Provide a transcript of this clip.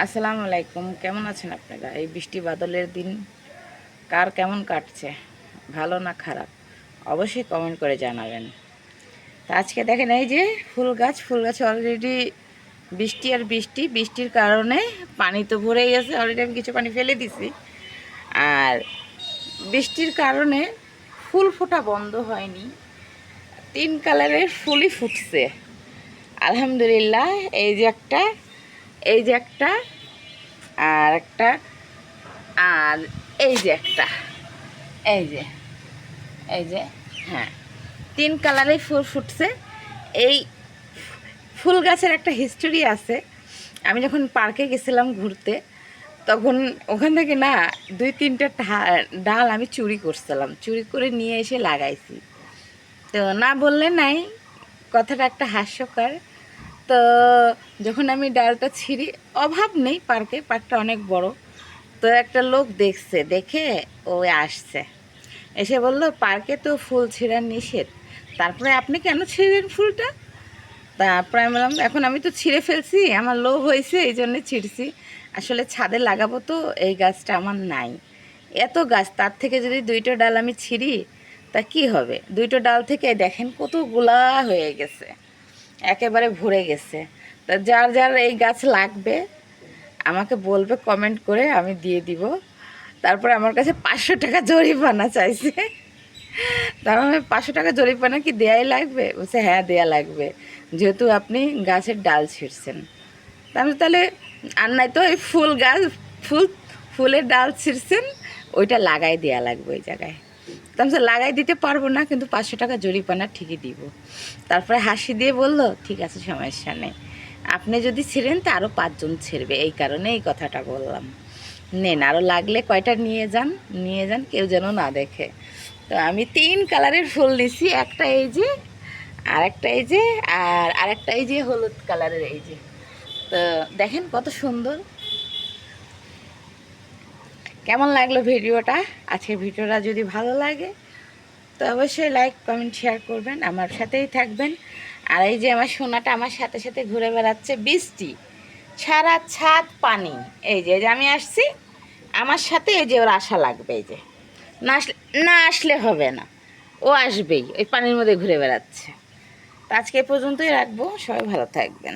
আসসালামু আলাইকুম, কেমন আছেন আপনারা? এই বৃষ্টি বাদলের দিন, কার কেমন কাটছে? ভালো না খারাপ? অবশ্যই কমেন্ট করে জানাবেন। তা আজকে দেখেন এই যে ফুল গাছ, ফুল গাছে অলরেডি বৃষ্টি আর বৃষ্টি, বৃষ্টির কারণে পানি তো ভরে গেছে অলরেডি আমি কিছু পানি ফেলে দিছি। আর বৃষ্টির কারণে ফুল ফোটা বন্ধ হয়নি। তিন কালারের ফুলই ফুটছে। আলহামদুলিল্লাহ, এই যে একটা এই যে একটা আর একটা, আর এই যে একটা, এই যে এই যে হ্যাঁ তিন কালারের ফুল ফুটছে। এই ফুল গাছের একটা হিস্টোরি আছে। আমি যখন পার্কে গেছিলাম ঘুরতে, তখন ওখান থেকে না দুই তিনটা ডাল আমি চুরি করছিলাম। চুরি করে নিয়ে এসে লাগাইছি। তো না বললে নাই, কথাটা একটা হাস্যকর। তো যখন আমি ডালটা ছিঁড়ি, অভাব নেই পার্কে, পার্কটা অনেক বড়। তো একটা লোক দেখছে, দেখে ও আসছে। এসে বলল, পার্কে তো ফুল ছিঁড়ার নিষেধ। তারপরে আপনি কেন ছিঁড়লেন ফুলটা? তারপরে আমি বললাম, এখন আমি তো ছিঁড়ে ফেলছি, আমার লোভ হয়েছে, এই জন্যে ছিঁড়ছি। আসলে ছাদে লাগাবো তো, এই গাছটা আমার নাই। এত গাছ, তার থেকে যদি দুইটা ডাল আমি ছিঁড়ি, তা কি হবে? দুইটো ডাল থেকে দেখেন কত গোলা হয়ে গেছে। একেবারে ভরে গেছে। তা যার যার এই গাছ লাগবে, আমাকে বলবে কমেন্ট করে আমি দিয়ে দিব। তারপরে আমার কাছে পাঁচশো টাকা জরিমানা চাইছে। তার মানে পাঁচশো টাকা জরিমানা কি দেয়াই লাগবে? বলছে হ্যাঁ দেয়া লাগবে। যেহেতু আপনি গাছের ডাল ছিঁড়ছেন। তাহলে তাহলে আর নাই তো ওই ফুল গাছ, ফুল, ফুলের ডাল ছিঁড়ছেন, ওইটা লাগাই দেয়া লাগবে ওই জায়গায়। তাহলে লাগাই দিতে পারব না, কিন্তু পাঁচশো টাকা জরিপানা ঠিকই দিব। তারপরে হাসি দিয়ে বলল, ঠিক আছে, সমস্যা নেই। আপনি যদি ছিঁড়েন তা আরও পাঁচজন ছেড়বে। এই কারণে এই কথাটা বললাম। নেন আরও লাগলে কয়টা নিয়ে যান নিয়ে যান, কেউ যেন না দেখে। তো আমি তিন কালারের ফুল নিছি, একটা এই যে আর একটা এই যে, আর আরেকটা এই যে হলুদ কালারের এই যে। তো দেখেন কত সুন্দর। কেমন লাগল ভিডিওটা? আজকের ভিডিওটা যদি ভালো লাগে, তো অবশ্যই লাইক কমেন্ট শেয়ার করবেন, আমার সাথেই থাকবেন। আর এই যে আমার সোনাটা আমার সাথে সাথে ঘুরে বেড়াচ্ছে বৃষ্টি, সারা ছাদ পানি। এই যে যে আমি আসছি, আমার সাথে এই যে ওর আশা লাগবে, এই যে। না আসলে না আসলে হবে না, ও আসবেই, ওই পানির মধ্যে ঘুরে বেড়াচ্ছে। তো আজকে পর্যন্তই রাখব, সবাই ভালো থাকবেন।